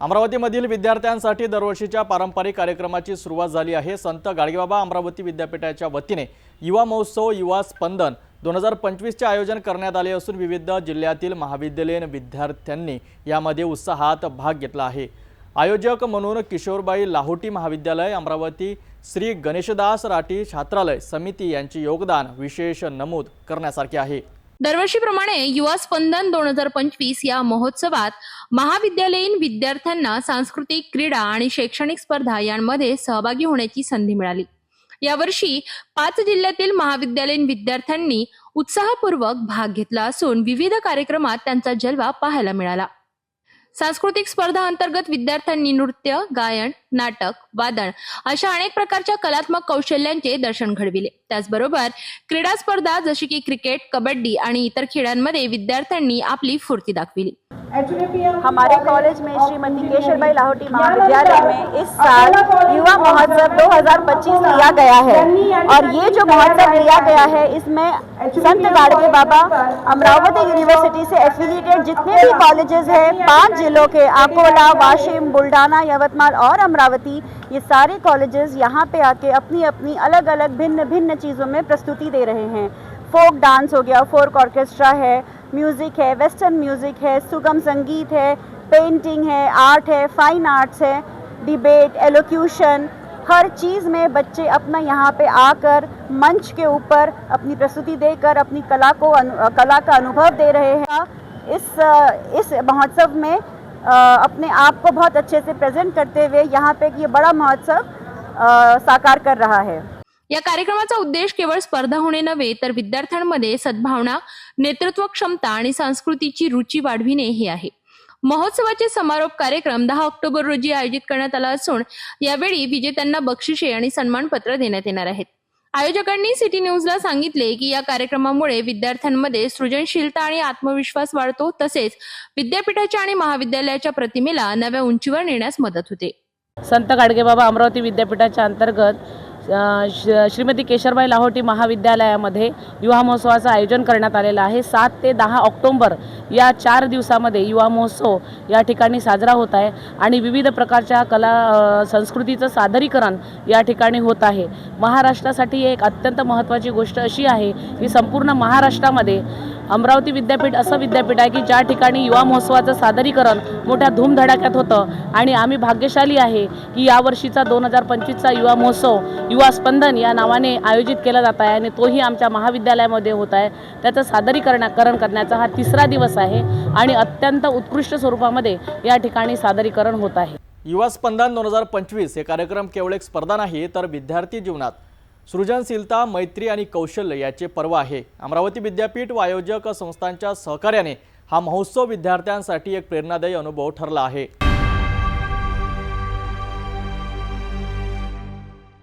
अमरावतीमधील विद्यार्थ्यांसाठी दरवर्षीच्या पारंपरिक कार्यक्रमाची सुरुवात झाली आहे. संत गाडगेबाबा अमरावती विद्यापीठाच्या वतीने युवा महोत्सव युवा स्पंदन दोन हजार पंचवीसचे आयोजन करण्यात आले असून विविध जिल्ह्यातील महाविद्यालयीन विद्यार्थ्यांनी यामध्ये उत्साहात भाग घेतला आहे. आयोजक म्हणून किशोरबाई लाहोटी महाविद्यालय अमरावती श्री गणेशदास राठी छात्रालय समिती यांचे योगदान विशेष नमूद करण्यासारखे आहे. दरवर्षीप्रमाणे युवा स्पंदन दोन हजार पंचवीस या महोत्सवात महाविद्यालयीन विद्यार्थ्यांना सांस्कृतिक क्रीडा आणि शैक्षणिक स्पर्धा यांमध्ये सहभागी होण्याची संधी मिळाली. यावर्षी पाच जिल्ह्यातील महाविद्यालयीन विद्यार्थ्यांनी उत्साहपूर्वक भाग घेतला असून विविध कार्यक्रमात त्यांचा जलवा पाहायला मिळाला. सांस्कृतिक स्पर्धा अंतर्गत विद्यार्थ्यांनी नृत्य गायन नाटक वादन अशा अनेक प्रकारच्या कलात्मक कौशल्यांचे दर्शन घडविले. त्याचबरोबर क्रीडा स्पर्धा जशी की क्रिकेट कबड्डी आणि इतर खेळांमध्ये विद्यार्थ्यांनी आपली फुर्ती दाखविली. हमारे कॉलेज में श्रीमती केशरबाई लाहौटी महाविद्यालय में इस साल युवा महोत्सव 2025 लिया गया है। और ये जो महोत्सव लिया गया है, इसमें संत गाड़गे बाबा अमरावती यूनिवर्सिटी से एफिलिएटेड जितने भी कॉलेजेस हैं, पाँच जिलों के अकोला, वाशिम, बुल्ढाना, यवतमाल और अमरावती, ये सारे कॉलेजेस यहाँ पे आके अपनी अपनी अलग अलग भिन्न भिन्न चीज़ों में प्रस्तुति दे रहे हैं। फोक डांस हो गया, फोक ऑर्केस्ट्रा है म्यूज़िक है वेस्टर्न म्यूज़िक है सुगम संगीत है पेंटिंग है आर्ट है फाइन आर्ट्स है डिबेट एलोक्यूशन हर चीज़ में बच्चे अपना यहाँ पे आकर मंच के ऊपर अपनी प्रस्तुति देकर अपनी कला को कला का अनुभव दे रहे हैं। इस इस महोत्सव में अपने आप को बहुत अच्छे से प्रेजेंट करते हुए यहाँ पे ये बड़ा महोत्सव साकार कर रहा है। या कार्यक्रमाचा उद्देश केवळ स्पर्धा होणे नव्हे तर विद्यार्थ्यांमध्ये सद्भावना नेतृत्व क्षमता आणि संस्कृतीची रुची वाढविणे हे आहे. महोत्सवाचे समारोप कार्यक्रम दहा ऑक्टोबर रोजी आयोजित करण्यात आला असून यावेळी विजेत्यांना बक्षिसे आणि सन्मानपत्र देण्यात येणार आहेत. आयोजकांनी सिटी न्यूजला सांगितले की या कार्यक्रमामुळे विद्यार्थ्यांमध्ये सृजनशीलता आणि आत्मविश्वास वाढतो तसेच विद्यापीठाच्या आणि महाविद्यालयाच्या प्रतिमेला नव्या उंचीवर नेण्यास मदत होते. संत गाडगेबाबा अमरावती विद्यापीठाच्या अंतर्गत श- श्रीमती केशरबाई लाहोटी महाविद्यालयामध्ये युवा महोत्सवाचं आयोजन करण्यात आलेलं आहे. सात ते दहा ऑक्टोंबर या चार दिवसामध्ये युवा महोत्सव या ठिकाणी साजरा होत आहे आणि विविध प्रकारच्या कला संस्कृतीचं सादरीकरण या ठिकाणी होत आहे. महाराष्ट्रासाठी एक अत्यंत महत्त्वाची गोष्ट अशी आहे की संपूर्ण महाराष्ट्रामध्ये अमरावती विद्यापीठ असं विद्यापीठ आहे की ज्या ठिकाणी युवा महोत्सवाचं सादरीकरण मोठ्या धूमधडाक्यात होतं. आणि आम्ही भाग्यशाली आहे की यावर्षीचा दोन हजार पंचवीसचा युवा महोत्सव युवा स्पंदन या नावाने आयोजित केला जात आहे आणि तोही आमच्या महाविद्यालयामध्ये होत आहे. त्याचं सादरीकरणकरण करण्याचा हा तिसरा दिवस आहे आणि अत्यंत उत्कृष्ट स्वरूपामध्ये या ठिकाणी सादरीकरण होत आहे. युवा स्पंदन दोन हजार पंचवीस हे कार्यक्रम केवळ एक स्पर्धा नाही तर विद्यार्थी जीवनात. सृजनशीलता मैत्री आणि कौशल्य याचे पर्व आहे. अमरावती विद्यापीठ व आयोजक संस्थांच्या सहकार्याने हा महोत्सव विद्यार्थ्यांसाठी एक प्रेरणादायी अनुभव ठरला आहे.